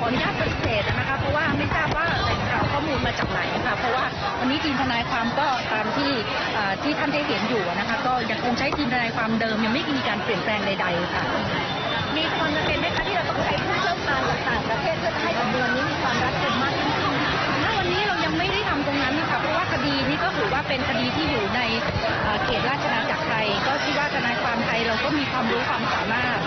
ขออนุญาตปฏิเสธนะคะเพราะว่าไม่ทราบว่าแหล่งข่าวข้อมูลมาจากไหนค่ะเพราะว่าวันนี้ทีมทนายความก็ตามที่เอ่อที่ท่านได้เห็นอยู่นะคะก็ยังคงใช้ทีมทนายความเดิมยังไม่มีการเปลี่ยนแปลงใดๆค่ะ มีความจำเป็นไหมคะที่เราต้องใช้ผู้เชี่ยวชาญจากต่างประเทศเพื่อจะให้สำนวนนี้มีความรัดกุมมากยิ่งขึ้นค่ะณวันนี้เรายังไม่ได้ทำตรงนั้นค่ะเพราะว่าคดีนี้ก็ถือว่าเป็นคดีที่อยู่ในเอ่อเขตราชอาณาจักรไทย ก็คิดว่าทนายความไทยเราก็มีความรู้ความสามารถ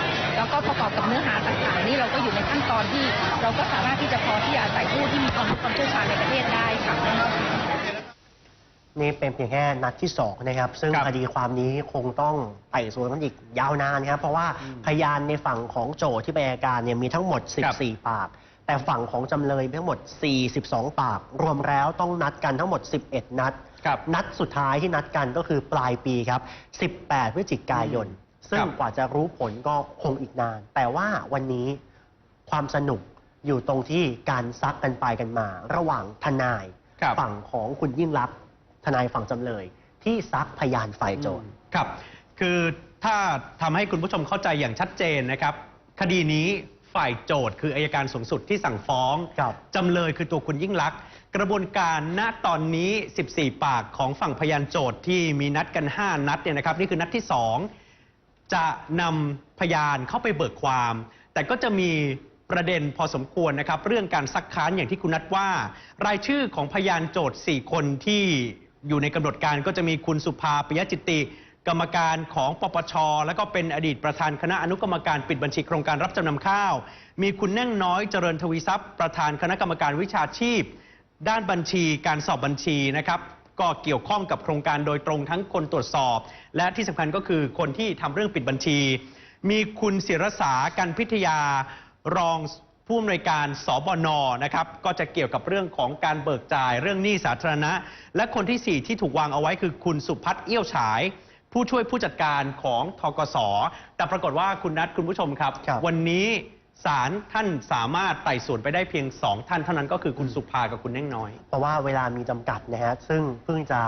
แล้วก็ประกอบกับเนื้อหาต่างๆนี่เราก็อยู่ในขั้นตอนที่เราก็สามารถที่จะพอที่จะใส่ผู้ที่มีความรู้ความเชี่ยวชาญในประเทศได้ค่ะนี่เป็นเพียงแค่นัดที่สองนะครับ ซึ่งครับคดีความนี้คงต้องไต่สวนกันอีกยาวนานนะครับ เพราะว่าอืมพยานในฝั่งของโจทย์ที่เป็นอัยการเนี่ยมีทั้งหมดครับ14 ปาก แต่ฝั่งของจำเลยมีทั้งหมด 42 ปาก รวมแล้วต้องนัดกันทั้งหมด 11 นัดครับนัดสุดท้ายที่นัดกันก็คือปลายปีครับ 18 พฤศจิกายน ซึ่งครับกว่าจะรู้ผลก็คงอีกนาน แต่ว่าวันนี้ความสนุกอยู่ตรงที่การซักกันไปกันมา ระหว่างทนายครับฝั่งของคุณยิ่งรักษณ์ทนายฝั่งจำเลย ที่ซักพยานฝ่ายโจทย์ ครับ คือถ้าทำให้คุณผู้ชมเข้าใจอย่างชัดเจนนะครับ คดีนี้ฝ่ายโจทย์คืออายการสูงสุดที่สั่งฟ้องครับ จำเลยคือตัวคุณยิ่งลักษณ์กระบวนการณตอนนี้ 14 ปากของฝั่งพยานโจทย์ที่มีนัดกัน 5 นัดเนี่ยนะครับ นี่คือนัดที่ 2 จะนำพยานเข้าไปเบิกความ แต่ก็จะมีประเด็นพอสมควรนะครับ เรื่องการซักค้านอย่างที่คุณนัดว่า รายชื่อของพยานโจทย์ 4 คนที่อยู่ในกำหนดการก็จะมีคุณสุภาปิยจิตติกรรมการของปปช แล้วก็เป็นอดีตประธานคณะอนุกรรมการปิดบัญชีโครงการรับจำนำข้าว มีคุณแน่งน้อยเจริญทวีทรัพย์ ประธานคณะกรรมการวิชาชีพ ด้านบัญชีการสอบบัญชีนะครับ ก็เกี่ยวข้องกับโครงการโดยตรงทั้งคนตรวจสอบ และที่สำคัญก็คือคนที่ทำเรื่องปิดบัญชี มีคุณศิรษากันพิทยารองผู้อำนวยการสบนนะครับก็จะเกี่ยวกับเรื่องของการเบิกจ่ายเรื่องหนี้สาธารณะ และคนที่ 4 ที่ถูกวางเอาไว้คือคุณสุพัฒน์เอี้ยวฉาย ผู้ช่วยผู้จัดการของทกสแต่ปรากฏว่าคุณนัทคุณผู้ชมครับครับวันนี้ ศาลท่านสามารถไต่สวนไปได้เพียง 2 ท่านเท่านั้นก็คือคุณสุภากับคุณแน่งน้อย เพราะว่าเวลามีจำกัดนะฮะ ซึ่งเพิ่งจะ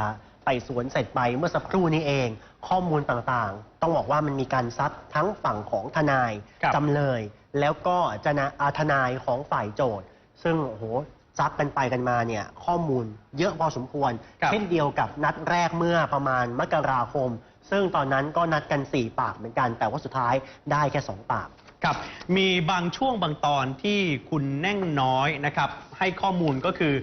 ไต่สวนเสร็จไปเมื่อสักครู่นี้เอง ข้อมูลต่างๆ ต้องบอกว่ามันมีการซักทั้งฝั่งของทนายครับ จำเลย แล้วก็จะนะอาทนายของฝ่ายโจทย์ซึ่งโอ้โหซักกันไปกันมาเนี่ยข้อมูลเยอะพอสมควร ครับ เช่นเดียวกับนัดแรกเมื่อประมาณมกราคม ซึ่งตอนนั้นก็นัดกัน 4 ปากเหมือนกัน แต่ว่าสุดท้ายได้แค่ 2 ปาก ครับมีบางช่วงบางตอนที่คุณแน่งน้อยนะครับ ให้ข้อมูลก็คือ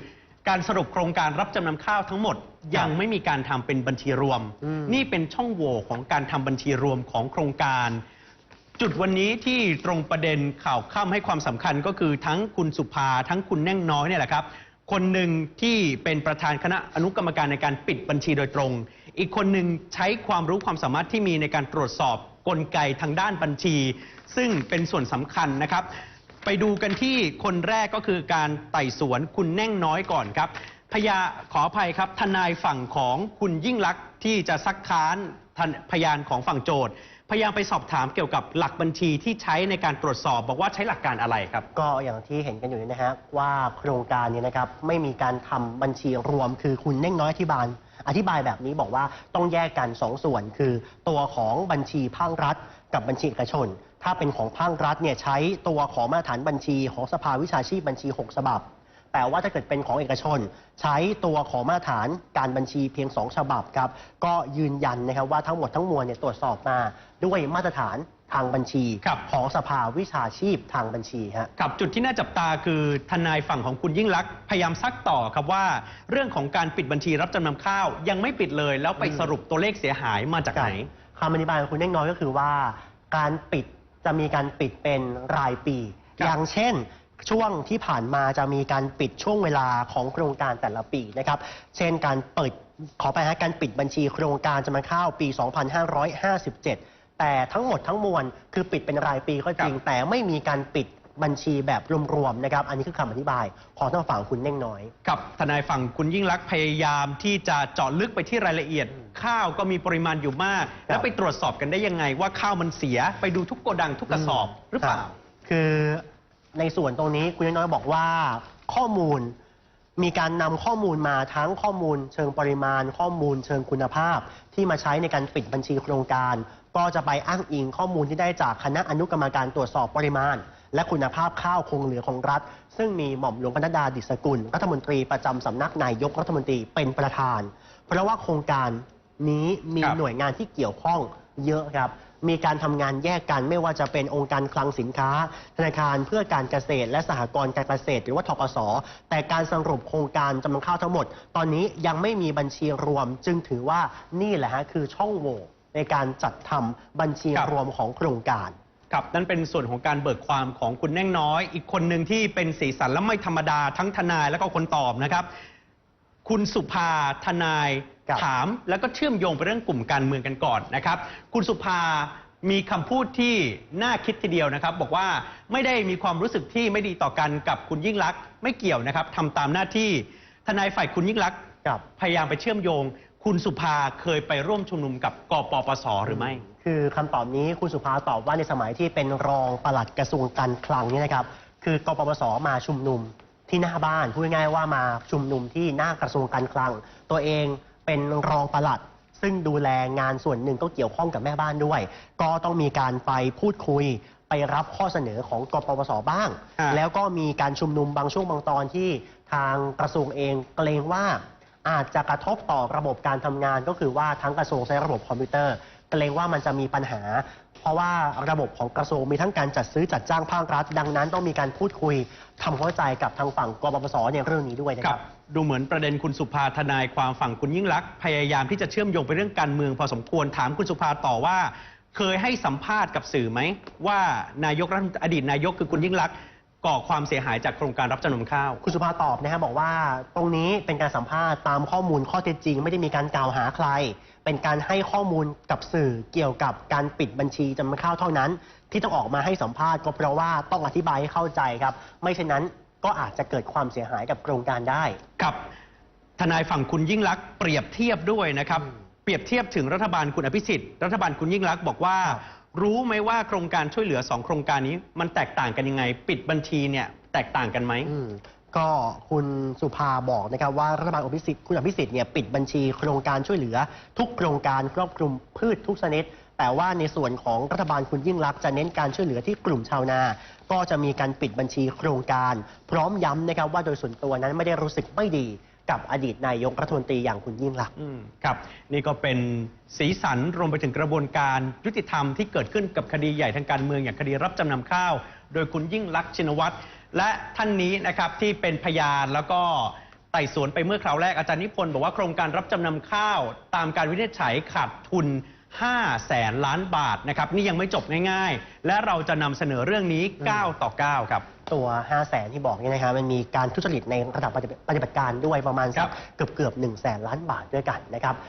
การสรุปโครงการรับจำนำข้าวทั้งหมด ยังไม่มีการทำเป็นบัญชีรวม อืม นี่เป็นช่องโหว่ของการทำบัญชีรวมของโครงการ จุดวันนี้ที่ตรงประเด็นข่าวข้ามให้ความสำคัญก็คือทั้งคุณสุภาทั้งคุณแน่งน้อยเนี่ยแหละครับ คนหนึ่งที่เป็นประธานคณะอนุกรรมการในการปิดบัญชีโดยตรง อีกคนหนึ่งใช้ความรู้ความสามารถที่มีในการตรวจสอบ กลไกทางด้านบัญชี ซึ่งเป็นส่วนสำคัญนะครับ ไปดูกันที่คนแรกก็คือการไต่สวนคุณแน่งน้อยก่อนครับพยาขออภัยครับ ทนายฝั่งของคุณยิ่งลักษณ์ที่จะซักค้านทนพยานของฝั่งโจทย์ พยายามไปสอบถามเกี่ยวกับหลักบัญชีที่ใช้ในการตรวจสอบบอกว่าใช้หลักการอะไรครับ ก็อย่างที่เห็นกันอยู่นี่นะฮะว่าโครงการนี้นะครับไม่มีการทำบัญชีรวม คือคุณเน่งน้อยอธิบายอธิบายแบบนี้บอกว่าต้องแยกกันสองส่วน คือตัวของบัญชีภาครัฐ กับบัญชีเอกชน ถ้าเป็นของภาครัฐเนี่ยใช้ตัวของมาตรฐานบัญชีของสภาวิชาชีพบัญชี 6 ฉบับ แต่ว่าถ้าเกิดเป็นของเอกชน ใช้ตัวของมาตรฐานการบัญชีเพียง 2 ฉบับครับ ก็ยืนยันนะครับว่าทั้งหมดทั้งมวลเนี่ยตรวจสอบมาด้วยมาตรฐานทางบัญชีครับของสภาวิชาชีพทางบัญชีฮะครับจุดที่น่าจับตาคือทนายฝั่งของคุณยิ่งลักษณ์พยายามซักต่อครับว่า เรื่องของการปิดบัญชีรับจำนำข้าว ยังไม่ปิดเลย แล้วไปอืมสรุปตัวเลขเสียหายมาจากไหนคำอธิบายของคุณเน่งน้อยก็คือว่า การปิดจะมีการปิดเป็นรายปีครับอย่างเช่น ช่วงที่ผ่านมาจะมีการปิดช่วงเวลาของโครงการแต่ละปีนะครับ เช่นการเปิดขอไปฮะการปิดบัญชีโครงการจำนำข้าวปี 2557 แต่ทั้งหมดทั้งมวลคือปิดเป็นรายปีก็จริงครับแต่ไม่มีการปิดบัญชีแบบรวมๆนะครับ อันนี้คือคำอธิบายของทางฝั่งคุณเน่งน้อย กับทนายฝั่งคุณยิ่งลักษณ์พยายามที่จะเจาะลึกไปที่รายละเอียด ข้าวก็มีปริมาณอยู่มาก แล้วไปตรวจสอบกันได้ยังไงว่าข้าวมันเสียไปดูทุกโกดังทุกกระสอบหรือเปล่าคบคือ ในส่วนตรงนี้คุณน้อยบอกว่าข้อมูลมีการนำข้อมูลมาทั้งข้อมูลเชิงปริมาณ ข้อมูลเชิงคุณภาพ ที่มาใช้ในการปิดบัญชีโครงการ ก็จะไปอ้างอิงข้อมูลที่ได้จากคณะอนุกรรมการตรวจสอบปริมาณ และคุณภาพข้าวคงเหลือของรัฐ ซึ่งมีหม่อมหลวงปนัดดาดิษกุล รัฐมนตรีประจำสำนักนายกรัฐมนตรีเป็นประธาน เพราะว่าโครงการนี้มีครับ หน่วยงานที่เกี่ยวข้องเยอะครับ มีการทำงานแยกกันไม่ว่าจะเป็นองค์การคลังสินค้า ธนาคารเพื่อการเกษตร และสหกรณ์การเกษตร หรือว่าทกส แต่การสรุปโครงการจำนวนข้าวทั้งหมด ตอนนี้ยังไม่มีบัญชีรวม จึงถือว่านี่แหละฮะคือช่องโหว่ในการจัดทำบัญชีครับรวมของโครงการ ครับนั่นเป็นส่วนของการเบิกความของคุณแน่งน้อย อีกคนหนึ่งที่เป็นสีสันและไม่ธรรมดาทั้งทนายแล้วก็คนตอบนะครับ คุณสุภาทนายครับ ถามแล้วก็เชื่อมโยงไปเรื่องกลุ่มการเมืองกันก่อนนะครับ คุณสุภามีคำพูดที่น่าคิดทีเดียวนะครับ บอกว่าไม่ได้มีความรู้สึกที่ไม่ดีต่อกันกับคุณยิ่งลักษณ์ไม่เกี่ยวนะครับทำตามหน้าที่ทนายฝ่ายคุณยิ่งลักษณ์กับพยายามไปเชื่อมโยง คุณสุภาเคยไปร่วมชุมนุมกับกปปสหรือไม่ คือคำตอบนี้คุณสุภาตอบว่าในสมัยที่เป็นรองปลัดกระทรวงการคลังเนี่ยนะครับ คือกปปสมาชุมนุมที่หน้าบ้านพูดง่ายๆว่ามาชุมนุมที่หน้ากระทรวงการคลัง ตัวเอง เป็นรองปลัด ซึ่งดูแลงานส่วนหนึ่งก็เกี่ยวข้องกับแม่บ้านด้วย ก็ต้องมีการไปพูดคุยไปรับข้อเสนอของกปปสบ้าง อ่า แล้วก็มีการชุมนุมบางช่วงบางตอนที่ทางกระทรวงเองเกรงว่าอาจจะกระทบต่อระบบการทำงานก็คือว่าทั้งกระทรวงใช้ระบบคอมพิวเตอร์เกรงว่ามันจะมีปัญหา เพราะว่าระบบของกระทรวงมีทั้งการจัดซื้อจัดจ้างภาครัฐ ดังนั้นต้องมีการพูดคุยทำความเข้าใจกับทางฝั่งกปปสในเรื่องนี้ด้วยนะคครัรับ บ ดูเหมือนประเด็นคุณสุภาทนายความฝั่งคุณยิ่งลักษณ์พยายามที่จะเชื่อมโยงไปเรื่องการเมืองพอสมควรถามคุณสุภาต่อว่า เคยให้สัมภาษณ์กับสื่อไหม ว่านายกรัฐมนตรีอดีตนายกคือคุณยิ่งลักษณ์ก่อความเสียหายจากโครงการรับจำนำข้าว คุณสุภาตอบนะครับบอกว่าตรงนี้เป็นการสัมภาษณ์ตามข้อมูลข้อเท็จจริง ไม่ได้มีการกล่าวหาใคร เป็นการให้ข้อมูลกับสื่อเกี่ยวกับการปิดบัญชีจำนำข้าวเท่านั้น ที่ต้องออกมาให้สัมภาษณ์ก็เพราะว่าต้องอธิบายให้เข้าใจครับ ไม่เช่นนั้น ก็อาจจะเกิดความเสียหายกับโครงการได้ กับทนายฝั่งคุณยิ่งลักษณ์เปรียบเทียบด้วยนะครับ เปรียบเทียบถึงรัฐบาลคุณอภิสิทธิ์รัฐบาลคุณยิ่งลักษณ์บอกว่า รู้ไหมว่าโครงการช่วยเหลือสองโครงการนี้ มันแตกต่างกันยังไง ปิดบัญชีเนี่ยแตกต่างกันไหม อืมก็คุณสุภาบอกนะครับว่ารัฐบาลอภิสิทธิ์คุณอภิสิทธิ์เนี่ยปิดบัญชีโครงการช่วยเหลือ ทุกโครงการครอบคลุมพืชทุกชนิด แต่ว่าในส่วนของรัฐบาลคุณยิ่งรักษณ์จะเน้นการช่วยเหลือที่กลุ่มชาวนา ก็จะมีการปิดบัญชีโครงการ พร้อมย้ำนะครับว่าโดยส่วนตัวนั้นไม่ได้รู้สึกไม่ดีกับอดีตนายกรัฐมนตรีอย่างคุณยิ่งรักษณ์ อืมครับนี่ก็เป็นสีสันรวมไปถึงกระบวนการยุติธรรมที่เกิดขึ้นกับคดีใหญ่ทางการเมืองอย่างคดีรับจำนำข้าว โดยคุณยิ่งลักษณ์ชินวัตรและท่านนี้นะครับที่เป็นพยานแล้วก็ไต่สวนไปเมื่อคราวแรกอาจารย์นิพนธ์บอกว่าโครงการรับจำนำข้าว ตามการวินิจฉัยขาดทุน 5แสนล้านบาทนะครับนี่ยังไม่จบง่ายๆ และเราจะนำเสนอเรื่องนี้ 9 ต่อ 9 ครับ ตัว 5 0 0แสนที่บอกเนี่ยนะครับมันมีการทุจริตในระดับปฏิบัติการด้วยประมาณสักครับเกือบเกือบ1แสนล้านบาทด้วยกันนะครับ